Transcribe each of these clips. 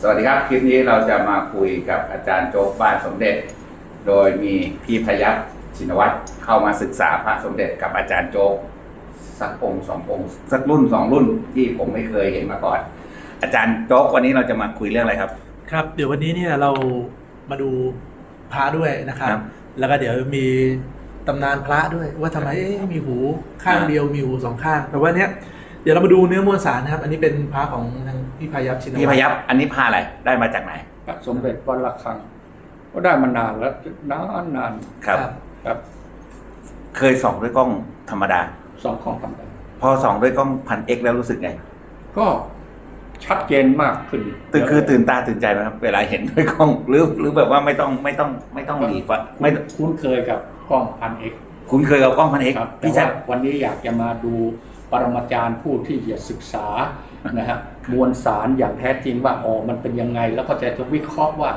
สวัสดีครับ คลิปนี้เราจะมาคุยกับอาจารย์โจ๊กบ้านสมเด็จ โดยมีพี่พยัคฆ์ชินวัตรเข้ามาศึกษาพระสมเด็จกับอาจารย์โจ๊กสักองค์สององค์สักรุ่นสองรุ่นที่ผมไม่เคยเห็นมาก่อน อาจารย์โจ๊กวันนี้เราจะมาคุยเรื่องอะไรครับ ครับ เดี๋ยววันนี้เนี่ยเรามาดูพระด้วยนะครับ ครับ แล้วก็เดี๋ยวมีตำนานพระด้วย ว่าทำไมเอ๊ะมีหูข้างอ่าเดียวมีหูสองข้าง แต่ว่าเนี้ยเดี๋ยวเรามาดูเนื้อมวลสารนะครับ อันนี้เป็นพระของทาง พี่พายัพชินวัตรพี่พยัคฆ์อันนี้พาอะไรได้มาจากไหนพระสมเด็จวัดระฆัง ก็ได้มานานแล้วนานนานครับ ครับเคยส่องด้วยกล้องธรรมดา สองข้อทำกันพอส่องด้วยกล้องพันเอ็กแล้วรู้สึกไงก็ชัดเจนมากขึ้นตื่นคือตื่นตาตื่นใจไหมครับเวลาเห็นด้วยกล้องหรือหรือแบบว่าไม่ต้องไม่ต้องไม่ต้องหลีฟัดไม่คุ้นเคยกับกล้องพันเอกคุ้นเคยกับกล้องพันเอ็กครับแต่พี่ชัว่าดวันนี้อยากจะมาดู ปรมาจารย์ผู้ที่จะศึกษานะฮะมวลสารอย่างแท้จริงว่าอ๋อมันเป็นยังไง แล้วก็จะจะวิเคราะห์ว่า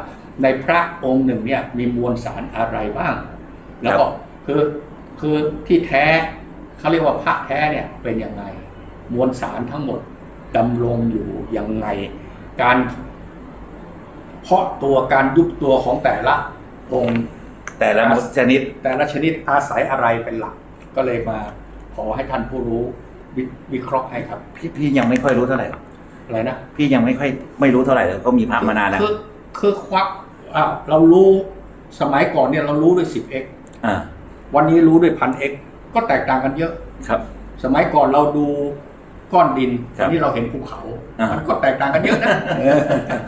ในพระองค์หนึ่งเนี่ยมีมวลสารอะไรบ้าง แล้วก็คือคือที่แท้เขาเรียกว่าพระแท้เนี่ยเป็นยังไง มวลสารทั้งหมดดำรงอยู่ยังไง การเพาะตัวการยุบตัวของแต่ละองค์แต่ละชนิด แต่ละชนิดอาศัยอะไรเป็นหลัก ก็เลยมาขอให้ท่านผู้รู้ วิวิเคราะห์ให้ครับพี่พี่ยังไม่ค่อยรู้เท่าไหร่อะไรนะพี่ยังไม่ค่อยไม่รู้เท่าไหร่เลยก็มีพระมานานแล้วคือคือควักอะเรารู้สมัยก่อนเนี่ยเรารู้ด้วย 10x อ่า วันนี้รู้ด้วยพัน x ก็แตกต่างกันเยอะ ครับ สมัยก่อนเราดูก้อนดินครับวันนี้เราเห็นภูเขา อ่ามั มันก็แตกต่างกันเยอะนะ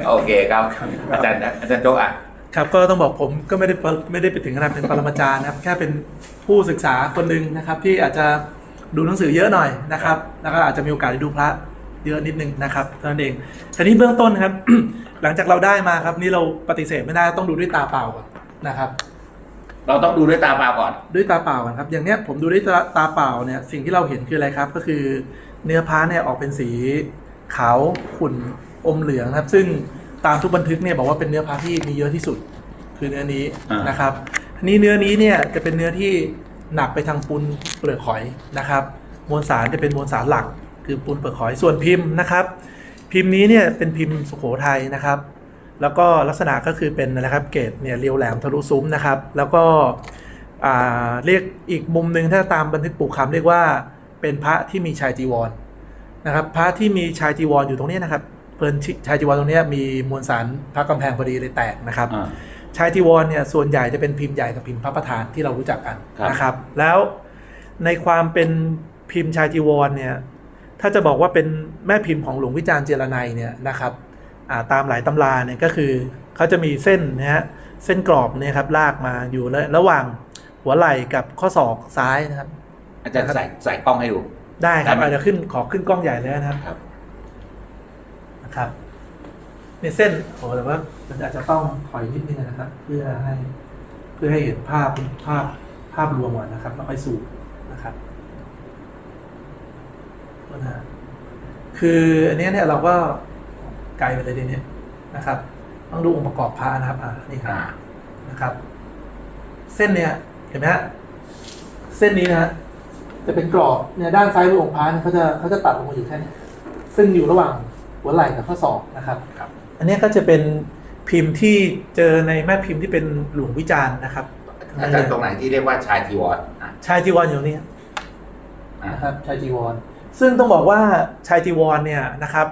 โอเคครับอาจารย์อาจารย์โจ๊กอะ ครับก็ต้องบอกผมก็ไม่ได้ปรไม่ได้ไปถึงขนาดเป็นปรมาจารย์นะครับ แค่เป็นผู้ศึกษาคนหนึ่งนะครับ ที่อาจจะ ดูหนังสือเยอะหน่อยนะครับ แล้วก็อาจจะมีโอกาสได้ดูพระเยอะนิดนึงนะครับเท่านั้นเองทีนี้เบื้องต้นนะครับ หลังจากเราได้มาครับ นี่เราปฏิเสธไม่ได้ต้องดูด้วยตาเปล่าก่อนนะครับ เราต้องดูด้วยตาเปล่าก่อน ด้วยตาเปล่าก่อนครับ อย่างเนี้ยผมดูด้วยตาตาเปล่าเนี่ยสิ่งที่เราเห็นคืออะไรครับ ก็คือเนื้อพ้าเนี่ยออกเป็นสีขาวขุ่นอมเหลืองนะครับ ซึ่งตามทุกบันทึกเนี่ยบอกว่าเป็นเนื้อพ้าที่มีเยอะที่สุด คือเนื้อนี้อ่านนะครับทีนี้เนื้อนี้เนี่ยจะเป็นเนื้อที่ หนักไปทางปูนเปลือกหอยนะครับมวลสารจะเป็นมวลสารหลัก คือปูนเปลือกหอยส่วนพิมพ์นะครับ พิมพ์นี้เนี่ยเป็นพิมพ์สุโขทัยนะครับ แล้วก็ลักษณะก็คือเป็นนะครับเกรดเนี่ยเรียวแหลมทะลุซุ้มนะครับ แล้วก็เรียกอีกมุมหนึ่งถ้าตามบันทึกปลูกคำเรียกว่าเป็นพระที่มีชายจีวรนะครับ พระที่มีชายจีวรอยู่ตรงนี้นะครับเพิ่นชายจีวรตรงเนี้ยมีมวลสารพระกำแพงพอดีเลยแตกนะครับ ชายจีวรเนี่ยส่วนใหญ่จะเป็นพิมพ์ใหญ่กับพิมพ์พระประธานที่เรารู้จักกันครับ นะครับ แล้วในความเป็นพิมพ์ชายจีวรเนี่ยถ้าจะบอกว่าเป็นแม่พิมพ์ของหลวงวิจารณ์เจรไนยเนี่ยนะครับอ่าตามหลายตำราเนี่ยก็คือเขาจะมีเส้นนะฮะเส้นกรอบเนี่ยครับลากมาอยู่ระระหว่างหัวไหล่กับข้อศอกซ้ายนะครับ อาจารย์ใส่ใส่กล้องให้ดู ได้ครับได้ไหมอาจจะขึ้นขอขึ้นกล้องใหญ่เลยนะครับ ครับ นะครับ ในเส้นโอ้แต่ว่ามันอาจจะต้องถอยนิดนึงนะครับ เพื่อให้เพื่อให้เห็นภาพภาพภาพรวมก่อนนะครับแล้วค่อยสูบนะครับนะฮะคืออันเนี้ยเนี่ยเราก็ไกลไปเลยทีเนี้ยนะครับ ต้องดูองค์ประกอบพระนะครับอ่านี่ครับอ่านะครับ เส้นเนี่ยเห็นไหมฮะเส้นนี้นะฮะจะเป็นกรอบเนี่ยด้านซ้ายมือองค์พระเนี่ยเขาจะเขาจะตัดลงมาอยู่แค่นี้ซึ่งอยู่ระหว่างหัวไหล่กับข้อศอกนะครับครับ อันเนี้ยก็จะเป็นพิมพ์ที่เจอในแม่พิมพ์ที่เป็นหลวงวิจารณ์นะครับอาจารย์ตรงไหนที่เรียกว่าชายจีวรอะชายจีวรอยู่ตรงนี้อ่านะครับชายจีวร ซึ่งต้องบอกว่าชายจีวรเนี่ยนะครับ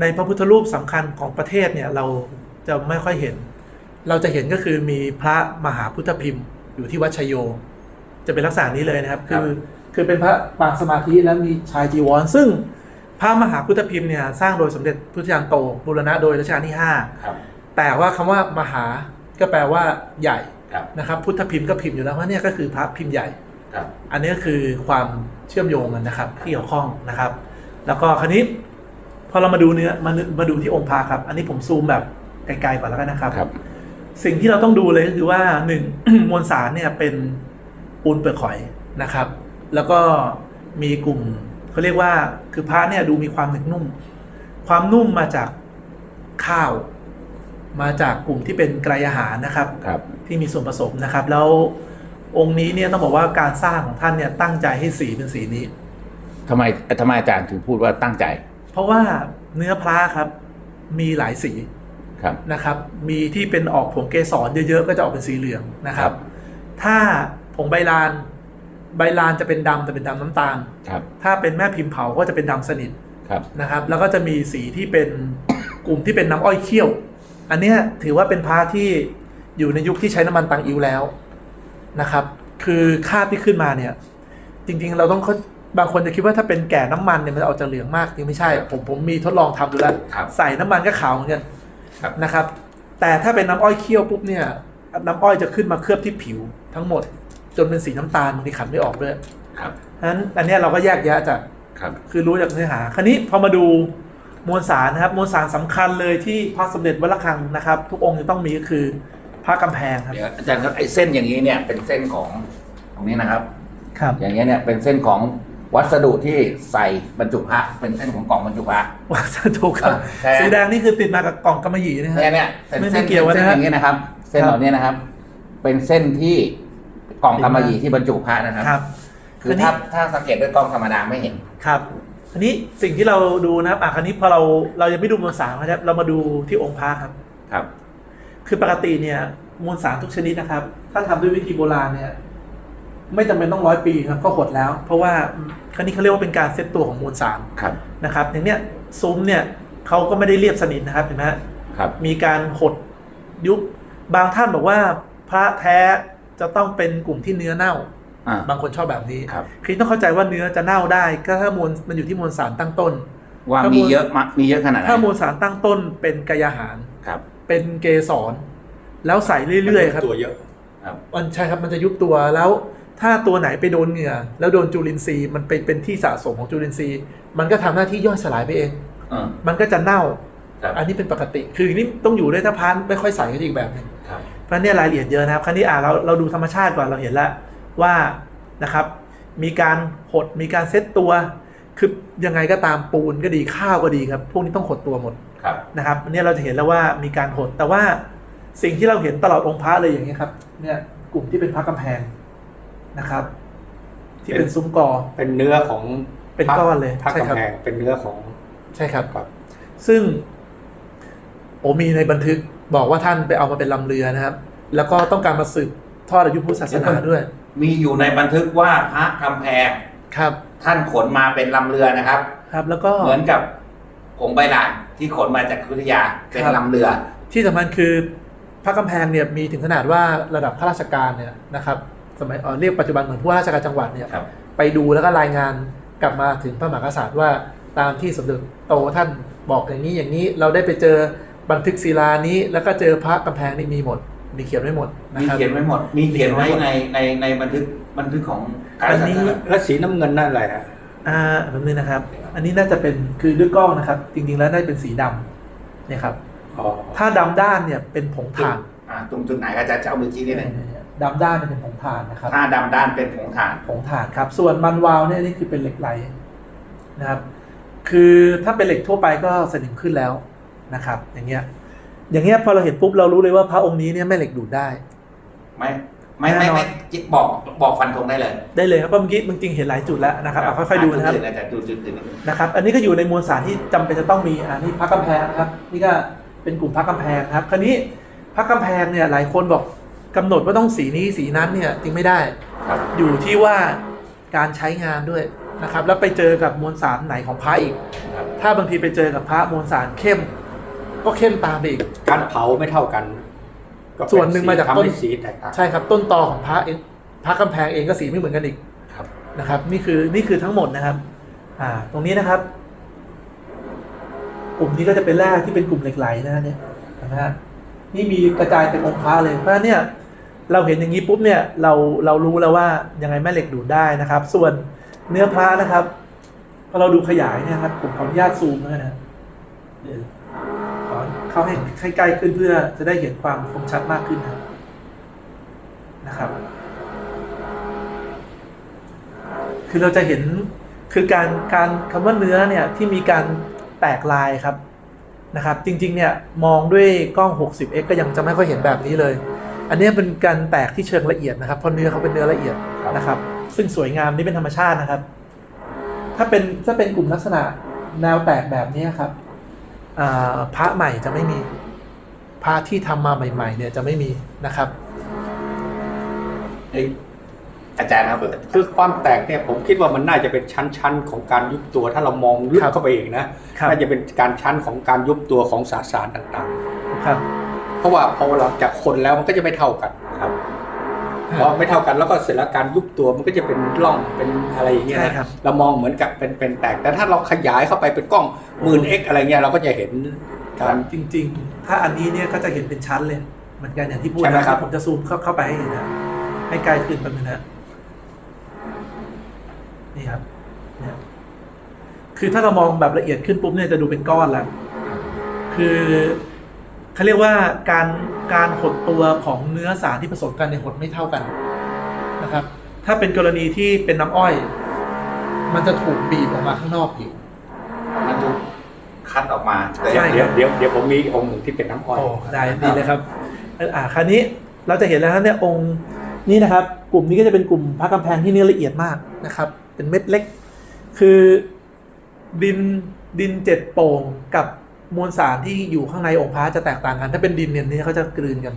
ในพระพุทธรูปสำคัญของประเทศเนี่ยเราจะไม่ค่อยเห็น เราจะเห็นก็คือมีพระมหาพุทธพิมพ์ อยู่ที่วัดชัยโย จะเป็นลักษณะนี้เลยนะครับ คือคือเป็นพระปางสมาธิแล้วมีชายจีวร ซึ่งพ ระมหาพุทธพิมพ์เนี่ยสร้างโดยสมเด็จพุทธจารย์โตบูรณะโดยรัชกาลที่ห้าครับแต่ว่าคำว่ามหาก็แปลว่าใหญ่ครับนะครับ พุทธพิมพ์ก็พิมพ์อยู่แล้วว่าเนี่ยก็คือพระพิมพ์ใหญ่ครับอันนี้ก็คือความเชื่อมโยงกันนะครับที่เกี่ยวข้องนะครับ แล้วก็คราวนี้พอเรามาดูเนื้อมามาดูที่องค์พระครับ อันนี้ผมซูมแบบไกลๆก่อนแล้วกันนะครับครับสิ่งที่เราต้องดูเลยก็คือว่าหนึ่งมวลสารเนี่ยเป็นปูนเปลือกหอยนะครับ แล้วก็มีกลุ่ม เขาเรียกว่าคือพระเนี่ยดูมีความหนึบนุ่ม ความนุ่มมาจากข้าว มาจากกลุ่มที่เป็นไกรอาหารนะครับครับที่มีส่วนผสมนะครับ แล้วองค์นี้เนี่ยต้องบอกว่าการสร้างของท่านเนี่ยตั้งใจให้สีเป็นสีนี้ทำไมทำไมอาจารย์ถึงพูดว่าตั้งใจ เพราะว่าเนื้อพระครับมีหลายสีครับนะครับ มีที่เป็นออกผงเกสรเยอะๆ ก็จะออกเป็นสีเหลืองนะครัครับบถ้าผงใบลาน ใบลานจะเป็นดำแต่เป็นดำน้ำตาล ครับถ้าเป็นแม่พิมพ์เผาก็จะเป็นดำสนิทครับนะครับ แล้วก็จะมีสีที่เป็น กลุ่มที่เป็นน้ำอ้อยเคี่ยว อันเนี้ยถือว่าเป็นพระที่อยู่ในยุคที่ใช้น้ำมันตังอิวแล้วนะครับ คือคราบที่ขึ้นมาเนี่ย จริงๆเราต้องเข้าบางคนจะคิดว่าถ้าเป็นแก่น้ำมันเนี่ยมันจะออกจะเหลืองมากจริงไม่ใช่ ผมผมมีทดลองทำดูแล้ว ครับใส่น้ำมันก็ขาวเหมือนกันครับ นะครับ แต่ถ้าเป็นน้ำอ้อยเคี่ยวปุ๊บเนี่ย น้ำอ้อยจะขึ้นมาเคลือบที่ผิวทั้งหมด จนเป็นสีน้ำตาลบางทีขัดไม่ออกด้วยครับฉะนั้นอันเนี้ยเราก็แยกแยะจากครับคือรู้จากเนื้อหา คราวนี้พอมาดูมวลสารนะครับ มวลสารสำคัญเลยที่พระสมเด็จวัดระฆังนะครับ ทุกองค์จะต้องมีก็คือพระกำแพงครับเดี๋ยวอาจารย์ครับไอ้เส้นอย่างนี้เนี่ยเป็นเส้นของตรงนี้นะครับ ครับ อย่างเงี้ยเนี่ยเป็นเส้นของวัสดุที่ใส่บรรจุพระเป็นเส้นของกล่องบรรจุพระวัสดุครับอ่าใช่สีแดงนี่คือติดมากับกล่องกำมะหยี่นะครัเนี่ยบเนี่ยเป็นไม่เส้นไม่เกี่ยวเป็นเส้นนะฮะอย่างนี้นะครับ เส้นครับเหล่านี้นะครับ เป็นเส้นที่ กล่องกำมะหยี่ที่บรรจุพระนะครับ ครับ คือถ้าถ้าสังเกตด้วยกล้องธรรมดาไม่เห็น ครับอันนี้สิ่งที่เราดูนะครับอะคราวนี้พอเราเรายังไม่ดูมวลสารนะครับ เรามาดูที่องค์พระครับ ครับ คือปกติเนี่ยมวลสารทุกชนิดนะครับ ถ้าทำด้วยวิธีโบราณเนี่ย ไม่จำเป็นต้องร้อยปีครับก็หดแล้ว เพราะว่าครั้นี้เขาเรียกว่าเป็นการเซตตัวของมวลสารครับ นะครับ อย่างเนี้ยซุ้มเนี่ยเขาก็ไม่ได้เรียบสนิทนะครับเห็นไหมฮะครับ มีการหดยุบ บางท่านบอกว่าพระแท้ จะต้องเป็นกลุ่มที่เนื้อเน่า อ่า บางคนชอบแบบนี้ครับคือต้องเข้าใจว่าเนื้อจะเน่าได้ก็ถ้ามวลมันอยู่ที่มวลสารตั้งต้น ว่าถ้ามีมีเยอะมากมีเยอะขนาดไหนถ้ามวลสารตั้งต้นเป็นกายาหาร ครับ เป็นเกสร แล้วใส่เรื่อยๆครับ ตัวเยอะครับมันใช่ครับมันจะยุบตัวแล้ว ถ้าตัวไหนไปโดนเหงื่อแล้วโดนจุลินทรีย์มันไปเป็นที่สะสมของจุลินทรีย์ มันก็ทำหน้าที่ย่อยสลายไปเองเออมันก็จะเน่า ครับ อันนี้เป็นปกติ คือนี่ต้องอยู่ด้วยถ้าพันไม่ค่อยใส่ก็จะอีกแบบหนึงครับ เพราะฉะนั้นเนี่ยรายละเอียดเยอะนะครับคราวนี้อ่าเราเราดูธรรมชาติก่อนเราเห็นแล้วว่านะครับมีการหดมีการเซตตัว คือยังไงก็ตามปูนก็ดีข้าวก็ดีครับ พวกนี้ต้องหดตัวหมดครับนะครับอันนี้เราจะเห็นแล้วว่ามีการหดแต่ว่าสิ่งที่เราเห็นตลอดองค์พระเลยอย่างนี้ยครับเนี่ยกลุ่มที่เป็นพระกำแพงนะครับ ที่เป็นซุ้มกอเป็นเนื้อของเป็นก้อนเลยพระใช่ครับกำแพงเป็นเนื้อของใช่ครับครับ ซึ่งโอมีในบันทึก บอกว่าท่านไปเอามาเป็นลำเรือนะครับ แล้วก็ต้องการมาสืบทอดอายุพุทธศาสนาด้วย มีอยู่ในบันทึกว่าพระกำแพงครับ ท่านขนมาเป็นลำเรือนะครับ ครับ แล้วก็ เหมือนกับผงใบลานที่ขนมาจากอยุธยาเป็นครับ ลำเรือ ที่สำคัญคือพระกำแพงเนี่ยมีถึงขนาดว่าระดับข้าราชการเนี่ยนะครับสมัยเอ่อเรียกปัจจุบันเหมือนผู้ว่าราชการจังหวัดเนี่ยครับ ไปดูแล้วก็รายงานกลับมาถึงพระมหากษัตริย์ว่าตามที่สมเด็จโตท่านบอกอย่างนี้อย่างนี้เราได้ไปเจอ บันทึกศิลานี้แล้วก็เจอพระกำแพงนี่มีหมด มีเขียนไว้หมดนะมีครับ เขียนไว้หมด มีเขียนไว้ในในในบันทึกบันทึกของการอันศานี้ สนาและสีน้ำเงินนั่นอะไรฮะอ่าแบบนี้นะครับ อันนี้น่าจะเป็นคือด้วยกล้องนะครับ จริงๆแล้วน่าจะเป็นสีดำเนี่ยครับ อ๋อถ้าดำด้านเนี่ยเป็นผงถ่านอ่าตรงจุดไหนอาจารย์จะเอามือชี้นิดหนึงดำด้านเนี่ยเป็นผงถ่านนะครับ ถ้าดำด้านเป็นผงถ่าน ผงถ่านครับ ส่วนมันวาวเนี่ยนี่คือเป็นเหล็กไหลนะครับ คือถ้าเป็นเหล็กทั่วไปก็สนิมขึ้นแล้ว นะครับ อย่างเงี้ย อย่างเงี้ยพอเราเห็นปุ๊บเรารู้เลยว่าพระองค์นี้เนี่ยแม่เหล็กดูดได้ ไม่ไม่ไม่แน่นอนไม่จิบอกบอกฟันธงได้เลย ได้เลยครับเพราะเมื่อกี้มันจริงเห็นหลายจุดแล้วนะครับเอาค่อยๆดูนะครับจุดอื่อาจารย์ดูจุดอื่นนะครับ อันนี้ก็อยู่ในมวลสารที่จำเป็นจะต้องมีอันนี้พระกำแพงนะครับ นี่ก็เป็นกลุ่มพระกำแพงครับ คราวนี้พระกำแพงเนี่ยหลายคนบอกกำหนดว่าต้องสีนี้สีนั้นเนี่ยจริงไม่ได้ครับอยู่ที่ว่าการใช้งานด้วยนะครับ แล้วไปเจอกับมวลสารไหนของพระอีกครับถ้าบางทีไปเจอกับพระมวลสารเข้ม ก็เข้มตามไปอีก การเผาไม่เท่ากันก็เป็ส่วนหนึ่งมาจากทำต้นให้สีแตกต่างใช่ครับ ต้นตอของพระเองพระกำแพงเองก็สีไม่เหมือนกันอีกครับ นะครับ นี่คือนี่คือทั้งหมดนะครับ อ่า ตรงนี้นะครับ กลุ่มนี้ก็จะเป็นแร่ที่เป็นกลุ่มเหล็กไหลนะฮะเนี่ยเห็นไหมฮะนี่มีกระจายเป็นองค์พระเลยเพราะฉะนั้นเนี่ย เราเห็นอย่างนี้ปุ๊บเนี่ยเราเรารู้แล้วว่ายังไงแม่เหล็กดูดได้นะครับ ส่วนเนื้อพระนะครับพอเราดูขยายเนี่ยครับผมขออนุญาตซูมด้วยนะ เดี๋ยวขอเข้าให้ให้ใกล้ขึ้นเพื่อจะได้เห็นความคมชัดมากขึ้นนะครับนะครับ คือเราจะเห็นคือการการคำว่าเนื้อเนี่ยที่มีการแตกลายครับนะครับ จริงๆเนี่ยมองด้วยกล้อง 60x ก็ยังจะไม่ค่อยเห็นแบบนี้เลย อันเนี้ยเป็นการแตกที่เชิงละเอียดนะครับเพราะเนื้อเขาเป็นเนื้อละเอียดนะครับ ซึ่งสวยงามนี่เป็นธรรมชาตินะครับ ถ้าเป็นถ้าเป็นกลุ่มลักษณะแนวแตกแบบนี้ครับอ่า พระใหม่จะไม่มีพระที่ทำมาใหม่ ๆ เนี่ยจะไม่มีนะครับเอ้ยอาจารย์ครับคือความแตกเนี่ยผมคิดว่ามันน่าจะเป็นชั้นๆของการยุบตัวถ้าเรามองลึกครับเข้าไปอีกนะครับน่าจะเป็นการชั้นของการยุบตัวของสสารต่างครับๆเพราะว่าพอเราจากคนแล้วมันก็จะไม่เท่ากันครับ พอไม่เท่ากันแล้วก็เสร็จแล้วการยุบตัวมันก็จะเป็นร่องเป็นอะไรอย่างเงี้ยใช่นะครับ เรามองเหมือนกับเป็นเป็นแตกแต่ถ้าเราขยายเข้าไปเป็นกล้องหมื่นเอ็กอะไรเงี้ยเราก็จะเห็นการ จริง ๆ ถ้าอันนี้เนี่ยก็จะเห็นเป็นชั้นเลยเหมือนกันอย่างที่พูดใช่ไหมนะครับ ผมจะซูมเข้าเข้าไปให้เห็นนะให้ใกล้ขึ้นแป๊บนึงนะนี่ครับเนี่ยคือถ้าเรามองแบบละเอียดขึ้นปุ๊บเนี่ยจะดูเป็นก้อนแล้วคือ เขาเรียกว่าการการหดตัวของเนื้อสารที่ผสมกันเนี่ยหดไม่เท่ากันนะครับ ถ้าเป็นกรณีที่เป็นน้ำอ้อย มันจะถูกบีบออกมาข้างนอกผิวมันถูกคัดออกมาแต่ใช่ เดี๋ยวเดี๋ยวเดี๋ยวผมมีองค์หนึ่งที่เป็นน้ำอ้อย โอ้ได้ดีเลยครับเอ่ออ่าคราวนี้เราจะเห็นแล้วนะเนี่ยองค์นี่นะครับ กลุ่มนี้ก็จะเป็นกลุ่มพระกำแพงที่เนื้อละเอียดมากนะครับ เป็นเม็ดเล็ก คือดินดินเจ็ดโป่งกับ มวลสารที่อยู่ข้างในองค์พระจะแตกต่างกัน ถ้าเป็นดินเนี่ยนี่เขาจะกลืนกัน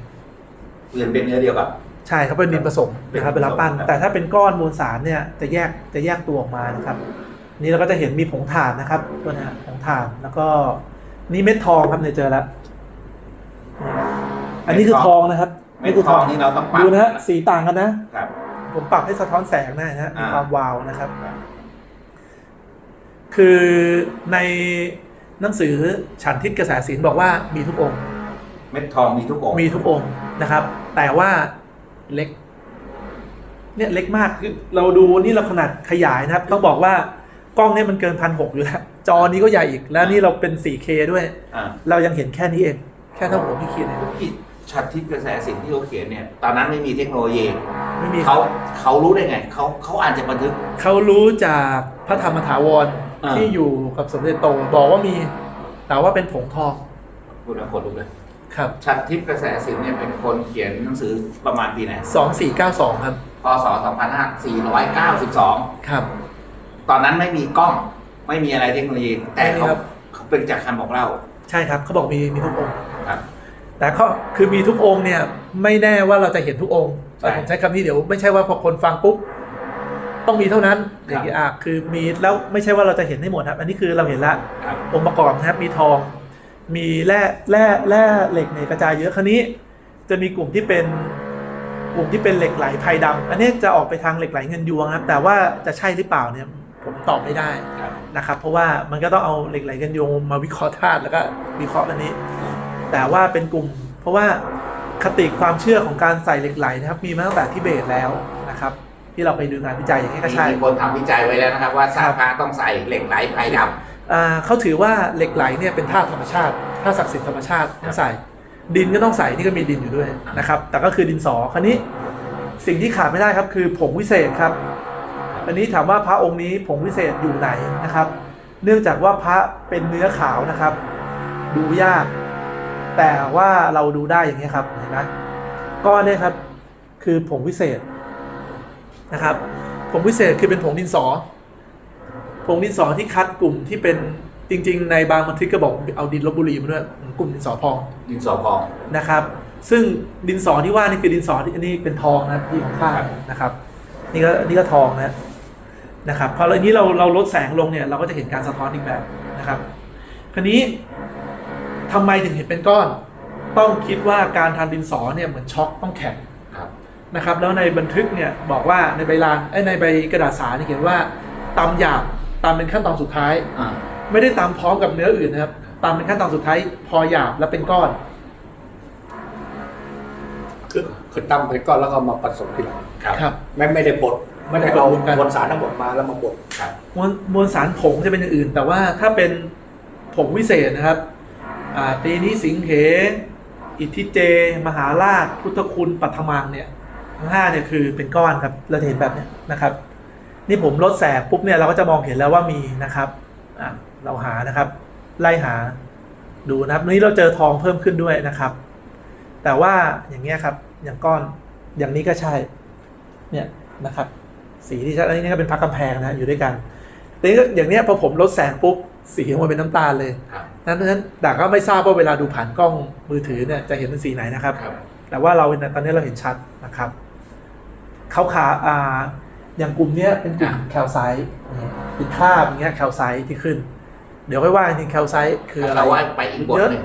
เรียนเป็นเนื้อเดียวกับใช่เขาเป็นดินผสมนะครับเป็เวนผสมลาปั้นครับแต่ถ้าเป็นก้อนมวลสารเนี่ยจะแยกจะแยกตัวออกมานะครับ นี่เราก็จะเห็นมีผงถ่านนะครับตัวนี้ผงถ่านแล้วก็นี่เม็ดทองครับเนี่ยเจอแล้วนี่ครับอันนี้คือทองนะครับไม่ทองนี่เราต้องปรับดูนะฮะสีต่างกันนะครับผมปรับให้สะท้อนแสงได้นะฮะมีอ่าความวาวนะครับครับคือใน หนังสือฉันทิศกระแสศิลป์บอกว่ามีทุกองค์ เม็ดทองมีทุกองค์มีทุกองค์นะครับ แต่ว่าเล็ก เนี่ยเล็กมากคือเราดูนี่เราขนาดขยายนะครับ ต้องบอกว่ากล้องเนี่ยมันเกินพันหกอยู่แล้ว จอนี้ก็ใหญ่อีกแล้วนี่เราเป็น 4K ด้วย อ่าเรายังเห็นแค่นี้เอง แค่เท่าหัวพี่ขีดเองที่ ชัดทิศกระแสสิ่งที่เขาเขียนเนี่ย ตอนนั้นไม่มีเทคโนโลยีไม่มีเขาเขารู้ได้ไงเขาเขาอ่านจากบันทึก เขารู้จากพระธรรมถาวรอ่า ที่อยู่กับสมเด็จโตบอกว่ามีแต่ว่าเป็นผงทองพูดแล้วคนลุกเลย ครับชัดทิพย์กระแสสินเนี่ยเป็นคนเขียนหนังสือประมาณปีไหน2492ครับพศ2492 ครับ ตอนนั้นไม่มีกล้อง ไม่มีอะไรเทคโนโลยี แต่เขาไม่มีครับ เขาเป็นจากคำบอกเล่า ใช่ครับเขาบอกมีมีทุกองค์ครับ แต่ก็คือมีทุกองค์เนี่ยไม่แน่ว่าเราจะเห็นทุกองค์ใช่ ผมใช้คำนี้เดี๋ยวไม่ใช่ว่าพอคนฟังปุ๊บต้องมีเท่านั้นครับอย่างนี้อะคือมีแล้วไม่ใช่ว่าเราจะเห็นให้หมดครับ อันนี้คือเราเห็นละครับ องค์ประกอบนะครับมีทอง มีแร่แร่แร่เหล็กเนี่ยกระจายเยอะคราวนี้ จะมีกลุ่มที่เป็นกลุ่มที่เป็นเหล็กไหลไพรดำอันนี้จะออกไปทางเหล็กไหลเงินยวงนะครับ แต่ว่าจะใช่หรือเปล่าเนี่ยผมตอบไม่ได้ ครับ นะครับเพราะว่ามันก็ต้องเอาเหล็กไหลเงินยวงมาวิเคราะห์ธาตุแล้วก็วิเคราะห์อันนี้ แต่ว่าเป็นกลุ่ม เพราะว่าคติความเชื่อของการใส่เหล็กไหลนะครับ มีมาตั้งแต่ทิเบตแล้วนะครับ ที่เราไปดูงานวิจัยอย่างนี้ก็ใช่ มีคนทำวิจัยไว้แล้วนะครับ ว่าสร้างพระต้องใส่เหล็กไหลไพรดอ่าเขาถือว่าเหล็กไหลเนี่ยเป็นธาตุธรรมชาติธาตุศักดิ์สิทธิ์ธรรมชาติต้องใส่ ดินก็ต้องใส่นี่ก็มีดินอยู่ด้วยนะครับ แต่ก็คือดินสอคราวนี้สิ่งที่ขาดไม่ได้ครับ คือผงวิเศษครับอันนี้ถามว่าพระองค์นี้ผงวิเศษอยู่ไหนนะครับ เนื่องจากว่าพระเป็นเนื้อขาวนะครับ ดูยาก แต่ว่าเราดูได้อย่างนี้ยครับเห็นไหมก้อนเนี่ยครับ คือผงวิเศษนะครับผงวิเศษคือเป็นผงดินสอผงดินสอที่คัดกลุ่มที่เป็นจริง ๆ ในบางบันทึกก็บอกเอาดินลบบุรีมาด้วยกลุ่มดินสอพองำดินสอพองนะครับ ซึ่งดินสอที่ว่านี่คือดินสอที่อันนี้เป็นทองนะที่ของข้างครับนะครับ นี่ก็นี่ก็ทองนะนะครับพอเรานี้เราเราลดแสงลงเนี่ยเราก็จะเห็นการสะท้อนอีกแบบนะครับ คราวนี้ ทำไมถึงเห็นเป็นก้อน ต้องคิดว่าการทำดินสอเนี่ยเหมือนช็อกต้องแข็งครับนะครับ แล้วในบันทึกเนี่ยบอกว่าในใบลานไอ้ยในใบกระดาษสาเนี่ยเขียนว่าตำหยาบตำเป็นขั้นตอนสุดท้าย อ่าไม่ได้ตำพร้อมกับเนื้ออื่นนะครับตำเป็นขั้นตอนสุดท้าย พอหยาบแล้วเป็นก้อน คือคือตั้มไปก้อนแล้วก็มาผสมทีหลังครับ ครับ ไม่ไม่ได้บดไม่ได้ไม่ได้เอาบดกัน มวลสารทั้งหมดมาแล้วมาบดครับมวลมวลสารผงจะเป็นอย่างอื่น แต่ว่าถ้าเป็นผงวิเศษนะครับ อ่าตีนี้สิงเห อิทธิเจ มหาราช พุทธคุณปัทมังเนี่ยทั้งห้าเนี่ยคือเป็นก้อนครับเราเห็นแบบเนี้ยนะครับ นี่ผมลดแสงปุ๊บเนี่ยเราก็จะมองเห็นแล้วว่ามีนะครับอะเราหานะครับ ไล่หาดูนะครับนี้เราเจอทองเพิ่มขึ้นด้วยนะครับ แต่ว่าอย่างเงี้ยครับอย่างก้อนอย่างนี้ก็ใช่เนี่ยนะครับ สีที่ชัดอันนี้ก็เป็นพักกำแพงนะอยู่ด้วยกันแต่นี่ก็อย่างเนี้ยพอผมลดแสงปุ๊บ สีออกมาเป็นน้ำตาลเลยครับนั้นนั้นแต่ก็ไม่ทราบว่าเวลาดูผ่านกล้องมือถือเนี่ยจะเห็นเป็นสีไหนนะครับครับแต่ว่าเราเนี่ยตอนนี้เราเห็นชัดนะครับเขาขาอ่าอย่างกลุ่มเนี้ยเป็นกลุ่มแคลไซต์เป็นคราบอย่างเงี้ยแคลไซต์ที่ขึ้น เดี๋ยวค่อยว่าจริงๆแคลไซต์คืออะไรเราว่าไปอีกบทเยอะหนึ่ง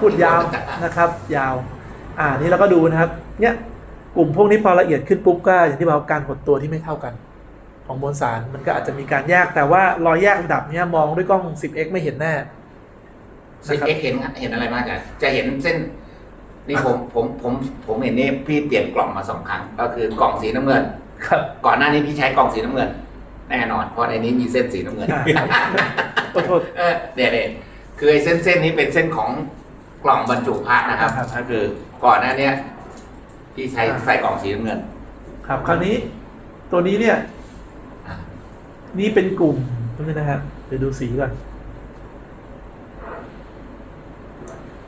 พูดยาวนะครับ ยาว อ่านี่เราก็ดูนะครับ เนี่ยกลุ่มพวกนี้พอละเอียดขึ้นปุ๊บก็อย่างที่บอกการหดตัวที่ไม่เท่ากัน ของมวลสารมันก็อาจจะมีการแยกแต่ว่ารอยแยกระดับเนี้ยมองด้วยกล้อง 10x ไม่เห็นแน่สิเอ็กเห็นเห็นอะไรมากอะจะเห็นเส้น นี่ผมผมผมผมเห็นนี่พี่เปลี่ยนกล่องมาสองครั้ง ก็คือกล่องสีน้ำเงิน ครับ ก่อนหน้านี้พี่ใช้กล่องสีน้ำเงิน แน่นอน เพราะในนี้มีเส้นสีน้ำเงิน อ่า ขอโทษ เออเนี่ยเนี่ยคือไอ้เส้นเส้นนี้เป็นเส้นของกล่องบรรจุพระนะครับครับ ก็คือก่อนหน้าเนี้ยพี่ใช้ใส่กล่องสีน้ำเงิน ครับ คราวนี้ตัวนี้เนี่ยอะ นี่เป็นกลุ่มนี่นะครับเดี๋ยวดูสีก่อน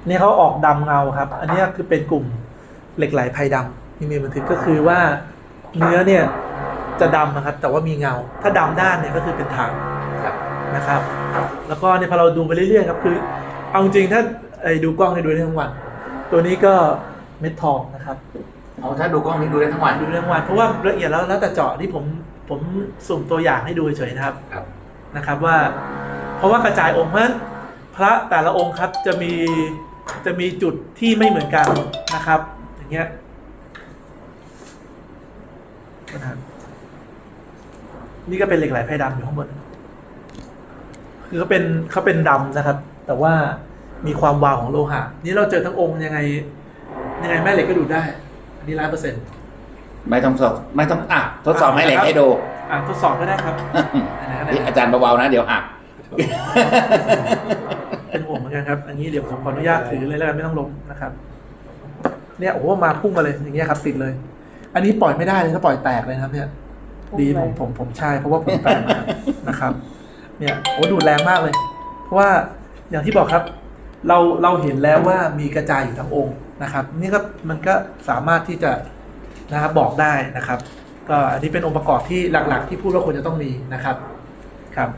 นี่เขาออกดำเงาครับ อันเนี้ยคือเป็นกลุ่มเหล็กไหลไพดำที่มีบันทึกก็คือว่าเนื้อเนี่ยจะดำนะครับ แต่ว่ามีเงา ถ้าดำด้านเนี่ยก็คือเป็นถังครับนะครับ แล้วก็เนี่ยพอเราดูไปเรื่อยๆครับคือ เอาจริงๆถ้าไอ้ดูกล้องให้ดูได้ทั้งวัน ตัวนี้ก็เม็ดทองนะครับเอาถ้าดูกล้องนี้ดูได้ทั้งวันดูเรื่องวันเพราะว่าละเอียดแล้วแล้วแต่เจาะที่ผม ผมสุ่มตัวอย่างให้ดูเฉยๆนะครับครับ นะครับว่า เพราะว่ากระจายองค์เพราะฉะนั้นพระแต่ละองค์ครับจะมีจะมีจุดที่ไม่เหมือนกันนะครับ อย่างเงี้ยนะครับนี่ก็เป็นเหล็กไหลไพ่ดำอยู่ข้างบน คือเขาเป็นเขาเป็นดำนะครับ แต่ว่ามีความวาวของโลหะ นี่เราเจอทั้งองค์ยังไง ยังไงแม่เหล็กก็ดูดได้ อันนี้ร้อยเปอร์เซ็นต์ ไม่ต้องสอบไม่ต้องอะทดสอบให้เหล็กให้ดูอะทดสอบก็ได้ครับไหนๆก็ไหนนี่อาจารย์เบาๆนะ เดี๋ยวหักเป็นห่วงเหมือนกันครับ อันนี้เดี๋ยวผมขออนุญาตถือเลยแล้วกันไม่ต้องลงนะครับ เนี่ยโอ้โหมาพุ่งมาเลยอย่างเงี้ยครับติดเลย อันนี้ปล่อยไม่ได้เลยถ้าปล่อยแตกเลยนะครับ เนี่ย ดีผมผมผมใช่เพราะว่าผมแปลงมานะครับ เนี่ยโอ้ดูดแรงมากเลย เพราะว่าอย่างที่บอกครับ เราเราเห็นแล้วว่ามีกระจายอยู่ทั้งองค์นะครับ นี่ก็มันก็สามารถที่จะ นะครับบอกได้นะครับ ก็อันนี้เป็นองค์ประกอบที่หลักๆ ที่พูดว่าควรจะต้องมีนะครับครับ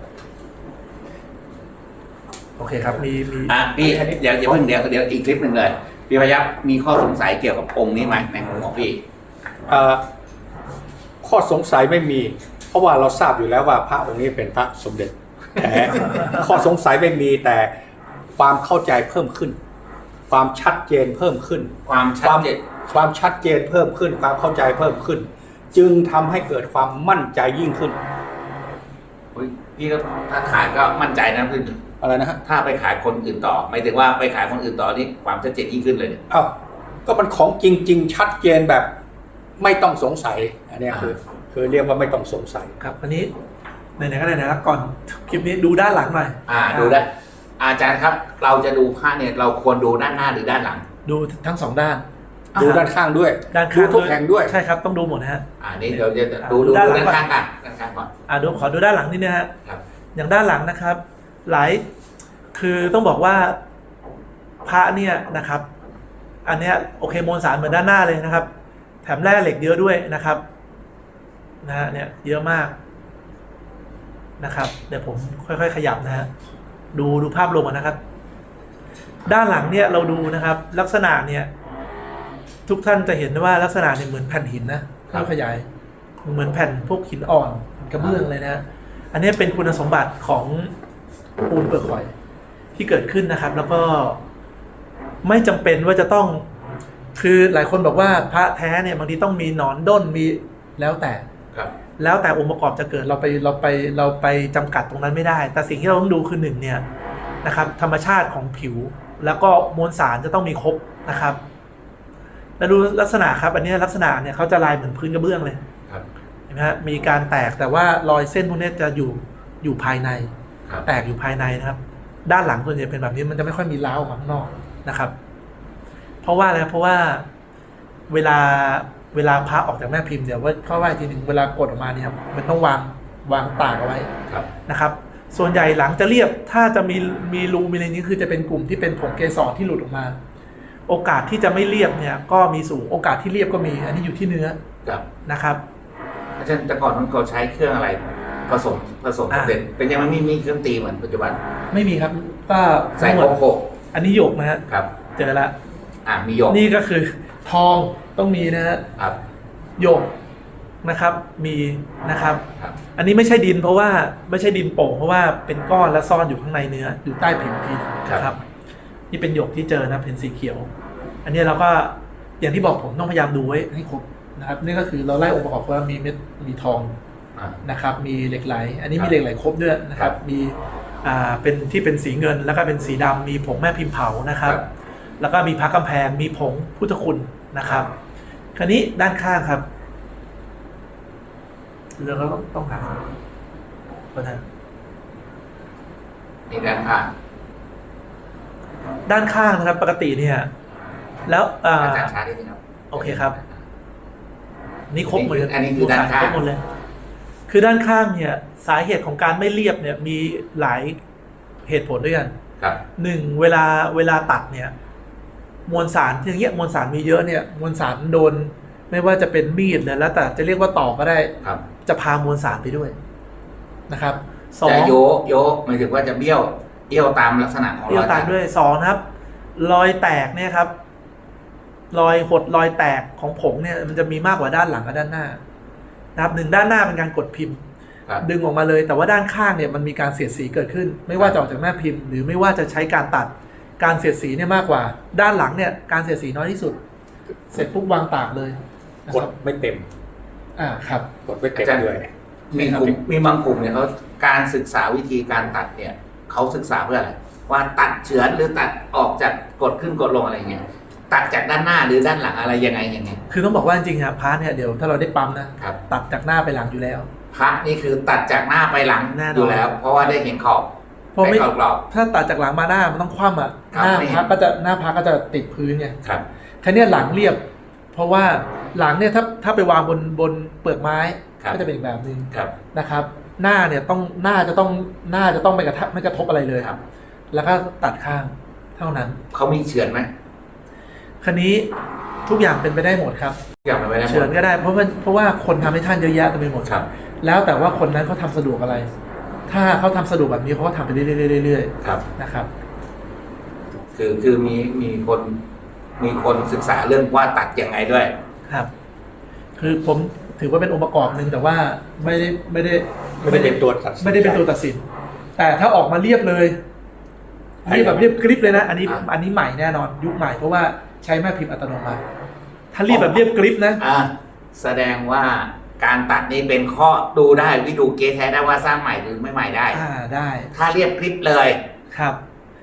โอเคครับมีมีอะพี่เดี๋ยวเดี๋ยวเพิ่งเดี๋ยวเดี๋ยวอีกคลิปหนึ่งเลยพี่พยับมีข้อสงสัยเกี่ยวกับองค์นี้ไหมในมุมของพี่เอ่อข้อสงสัยไม่มี เพราะว่าเราทราบอยู่แล้วว่าพระองค์นี้เป็นพระสมเด็จแต่ข้อสงสัยไม่มีแต่ความเข้าใจเพิ่มขึ้น ความชัดเจนเพิ่มขึ้น ความคชัดวามเจน ความชัดเจนเพิ่มขึ้น ความเข้าใจเพิ่มขึ้น จึงทำให้เกิดความมั่นใจยิ่งขึ้นอุ๊ยพี่ก็ถ้าขายก็มั่นใจนะพี่อะไรนะฮะถ้าไปขายคนอื่นต่อหมายถึงว่าไปขายคนอื่นต่อนี่ความชัดเจนยิ่งขึ้นเลยเนี่ยอ้าวก็มันของจริง ๆ ชัดเจนแบบไม่ต้องสงสัยอันเนี้ยคือคือเรียกว่าไม่ต้องสงสัยครับอันนี้ไหนๆก็ไหนๆแล้วก่อนคลิปนี้ดูด้านหลังหน่อยอ่าดูได้อาจารย์ครับ เราจะดูผ้าเนี่ยเราควรดูด้านหน้าหรือด้านหลัง ดูทั้งสองด้าน ดูด้านข้างด้วยด้านดูข้างทุกแห่งด้วยใช่ครับต้องดูหมดนะฮะอ่านี่เดี๋ยวจะดูดูด้านดูหลังด้านข้างกันด้านข้างก่อนอ่าดูขอดูด้านหลังนิดนะฮะครับอย่างด้านหลังนะครับ หลายคือต้องบอกว่าพระเนี่ยนะครับ อันเนี้ยโอเคมวลสารเหมือนด้านหน้าเลยนะครับ แถมแร่เหล็กเยอะด้วยนะครับนะฮะเนี่ยเยอะมากนะครับ เดี๋ยวผมค่อย ๆ ขยับนะฮะดูดูภาพรวมก่อนนะครับ ด้านหลังเนี่ยเราดูนะครับ ลักษณะเนี่ย ทุกท่านจะเห็นว่าลักษณะเนี่ยเหมือนแผ่นหินนะถ้าขยาย เหมือนแผ่นพวกหินอ่อนกระเบื้องเลยนะ อันนี้เป็นคุณสมบัติของปูนเปลือกหอยที่เกิดขึ้นนะครับ แล้วก็ไม่จำเป็นว่าจะต้อง คือหลายคนบอกว่าพระแท้เนี่ยบางทีต้องมีหนอนด้นมีแล้วแต่ครับแล้วแต่องค์ประกอบจะเกิดเราไปเราไปเราไปจำกัดตรงนั้นไม่ได้ แต่สิ่งที่เราต้องดูคือหนึ่งเนี่ยนะครับ ธรรมชาติของผิว แล้วก็มวลสารจะต้องมีครบนะครับ แล้วดูลักษณะครับอันนี้ลักษณะเนี่ยเขาจะลายเหมือนพื้นกระเบื้องเลยครับเห็นไหมฮะมีการแตกแต่ว่ารอยเส้นพวกนี้จะอยู่อยู่ภายใน ครับแตกอยู่ภายในนะครับ ด้านหลังส่วนใหญ่เป็นแบบนี้มันจะไม่ค่อยมีล้าวออกมาข้างนอกนะครับ เพราะว่าอะไรเพราะว่าเวลาเวลาพระออกจากแม่พิมพ์เดี๋ยวว่าเข้าว่าอีกทีหนึ่งเวลากดออกมาเนี่ยครับมันต้องวางวางตากเอาไว้ครับนะครับ ส่วนใหญ่หลังจะเรียบถ้าจะมีมีรูมีอะไรนี้คือจะเป็นกลุ่มที่เป็นผงเกสรที่หลุดออกมา โอกาสที่จะไม่เรียบเนี่ยก็มีสูงโอกาสที่เรียบก็มี อันนี้อยู่ที่เนื้อครับนะครับอาจารย์แต่ก่อนมันเขาใช้เครื่องอะไรผสมผสมอ่าเสร็จเป็นยังไงมันไม่มีเครื่องตีเหมือนปัจจุบัน ไม่มีครับก็ใส่ทั้งหหมดกหกอันนี้หยกนะฮะครับ เจอละอ่ามีหยกนี่ก็คือทองต้องมีนะฮะครับหยกนะครับมีนะครับครับ อันนี้ไม่ใช่ดินเพราะว่าไม่ใช่ดินโป่งเพราะว่าเป็นก้อนและซ่อนอยู่ข้างในเนื้ออยู่ใต้ผิวทีนึงนะครับ นี่เป็นหยกที่เจอนะเป็นสีเขียว อันนี้เราก็อย่างที่บอกผมต้องพยายามดูไว้ให้ครบนะครับ นี่ก็คือเราไล่องค์ประกอบว่ามีเม็ดมีทองอ่า นะครับ มีเหล็กไหล อันนี้ครับมีเหล็กไหลครบด้วยนะครัครับบมีอ่าเป็นที่เป็นสีเงินแล้วก็เป็นสีดำมีผงแม่พิมพ์เผานะครับ ครับ แล้วก็มีพระกำแพงมีผงพุทธคุณนะครับ คราวนี้ด้านข้างครับเราก็ต้องต้องหาประธาน นี่ด้านข้าง ด้านข้างนะครับปกติเนี่ย แล้วอ่าอาจารย์ช้านิดนึงครับโอเคครับ นี่ครบหมดเลยอันนี้คือด้านข้างครบหมดเลย คือด้านข้างเนี่ย สาเหตุของการไม่เรียบเนี่ย มีหลายเหตุผลด้วยกันครับหนึ่งเวลาเวลาตัดเนี่ย มวลสารอย่างเงี้ยมวลสารมีเยอะเนี่ย มวลสารโดน ไม่ว่าจะเป็นมีดเลยแล้วแต่จะเรียกว่าตอกก็ได้ครับ จะพามวลสารไปด้วยนะครับสองจะโยกโยกหมายถึงว่าจะเบี้ยว เบี้ยวตามลักษณะของเดียวรอยตามด้วยสองนะครับ รอยแตกเนี่ยครับ รอยหดรอยแตกของผงเนี่ย มันจะมีมากกว่าด้านหลังกับด้านหน้า นะครับหนึ่งด้านหน้าเป็นการกดพิมพ์ครับดึงออกมาเลย แต่ว่าด้านข้างเนี่ยมันมีการเสียดสีเกิดขึ้น ไม่ว่าจะออกจากหน้าพิมพ์ หรือไม่ว่าจะใช้การตัดการเสียดสีเนี่ยมากกว่า ด้านหลังเนี่ยการเสียดสีน้อยที่สุด เสร็จปุ๊บวางตากเลยนะกคดรับไม่เต็ม อ่าครับ กดไม่เต็มเลยมีกลุ่มมีบางกลุ่มเนี่ยเขาการศึกษาวิธีการตัดเนี่ย เขาศึกษาเพื่ออะไรว่าตัดเฉือนหรือตัดออกจากกดขึ้นกดลงอะไรเงี้ยตัดจากด้านหน้าหรือด้านหลังอะไรยังไงยังไง คือต้องบอกว่าจริงๆครับพาร์ทเนี่ยเดี๋ยวถ้าเราได้ปั๊มนะครับ ตัดจากหน้าไปหลังอยู่แล้ว พระนี่คือตัดจากหน้าไปหลังแน่นอน อยู่แล้ว เพราะว่าได้เห็นขอบเพราะไม่กรอบ ถ้าตัดจากหลังมาหน้ามันต้องคว่ำอะครับหน้าไม่เห็น พักก็จะหน้าพักก็จะติดพื้นไงๆครับแค่เนี้ยหลังเรียบ เพราะว่าหลังเนี่ยถ้าถ้าไปวางบนบนเปลือกไม้ครับ ก็จะเป็นอีกแบบหนึ่งครับ นะครับ หน้าเนี่ยต้องหน้าจะต้องหน้าจะต้องไม่กระทบไม่กระทบอะไรเลยครับ แล้วก็ตัดข้างเท่านั้น เขามีเฉือนไหมคันนี้ทุกอย่างเป็นไปได้หมดครับอย่างไรไม่ได้หมเฉือนดก็ได้เพราะมันเพราะว่าคนทำให้ท่านเยอะแยะเต็มไปหมดครับ แล้วแต่ว่าคนนั้นเขาทำสะดวกอะไร ถ้าเขาทำสะดวกแบบนี้เขาก็ทำไปเรื่อยครับๆนะครับ คือคือมีมีคนมีคนศึกษาเรื่องว่าตัดยังไงด้วย ครับ คือผม ถือว่าเป็นองค์ประกอบหนึ่งแต่ว่าไม่ได้ไม่ได้ไม่ได้เป็นตัวตัดสินไม่ได้เป็นตัวตัดสิน แต่ถ้าออกมาเรียบเลยเรียบแบบเรียบกริบเลยนะ อันนี้อ่าอันนี้ใหม่แน่นอนยุคใหม่เพราะว่าใช้แม่พิมพ์อัตโนมัติถ้าเรียบแบบเรียบกริบนะอ่าแสดงว่าการตัดนี้เป็นข้อดูได้วิดูเกแท้ได้ว่าสร้างใหม่หรือไม่ใหม่ได้ อ่าได้ถ้าเรียบคลิปเลยครับ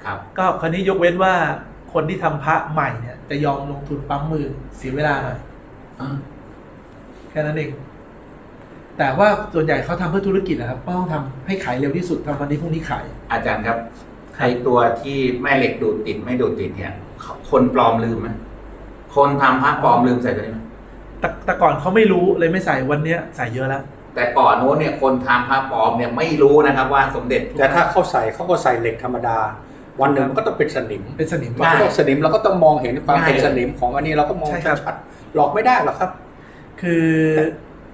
ครับ ก็คราวนี้ยกเว้นว่าคนที่ทำพระใหม่เนี่ยจะยอมลงทุนปั๊มมือเสียเวลาหน่อยแค่นั้นเอง แต่ว่าส่วนใหญ่เขาทำเพื่อธุรกิจนะครับก็ต้องทำให้ขายเร็วที่สุดทำวันนี้พรุ่งนี้ขาย อาจารย์ครับไอตัวที่แม่เหล็กดูดติดไม่ดูดติดเนี่ย คนปลอมลืมไหมคนทำพระปลอมลืมใส่ตัวนี้ไหมแต่แต่ก่อนเขาไม่รู้เลยไม่ใส่วันเนี้ยใส่เยอะแล้ว แต่ก่อนโน้นเนี่ยคนทำพระปลอมเนี่ยไม่รู้นะครับ ว่าสมเด็จ แต่ถ้าเขาใส่เขาก็ใส่เหล็กธรรมดา วันหนึ่งมันก็ต้องเป็นสนิมเป็นสนิม มันก็ต้องสนิมเราก็ต้องมองเห็นความเป็นง่ายเลยสนิมของอันนี้เราก็มองใช่ครับ ชัดๆหลอกไม่ได้หรอกครับ คือ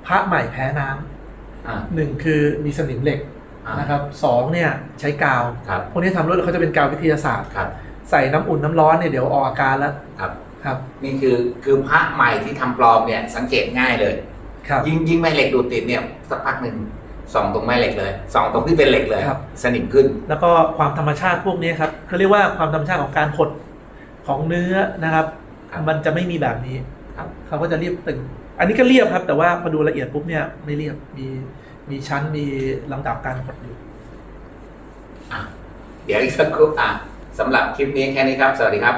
พระใหม่แพ้น้ำอ่าหนึ่งคือมีสนิมเหล็กอ่านะครับสองเนี่ยใช้กาวครับพวกนี้ทำรถเขาจะเป็นกาววิทยาศาสตร์ครับใส่น้ำอุ่นน้ำร้อนเนี่ยเดี๋ยวออกอาการแล้วครับครับ นี่คือคือพระใหม่ที่ทำปลอมเนี่ยสังเกตง่ายเลยครับยิ่งยิ่งแม่เหล็กดูดติดเนี่ยสักพักหนึ่งส่องตรงแม่เหล็กเลยส่องตรงที่เป็นเหล็กเลยครับสนิมขึ้น แล้วก็ความธรรมชาติพวกนี้ครับเขาเรียกว่าความธรรมชาติของการหดของเนื้อนะครับครับมันจะไม่มีแบบนี้ครับเขาก็จะเรียบตึง อันนี้ก็เรียบครับ แต่ว่าพอดูละเอียดปุ๊บเนี่ยไม่เรียบมีมีชั้นมีลำดับการกดอยู่อะเดี๋ยวอีกสักครู่อะสำหรับคลิปนี้แค่นี้ครับ สวัสดีครับ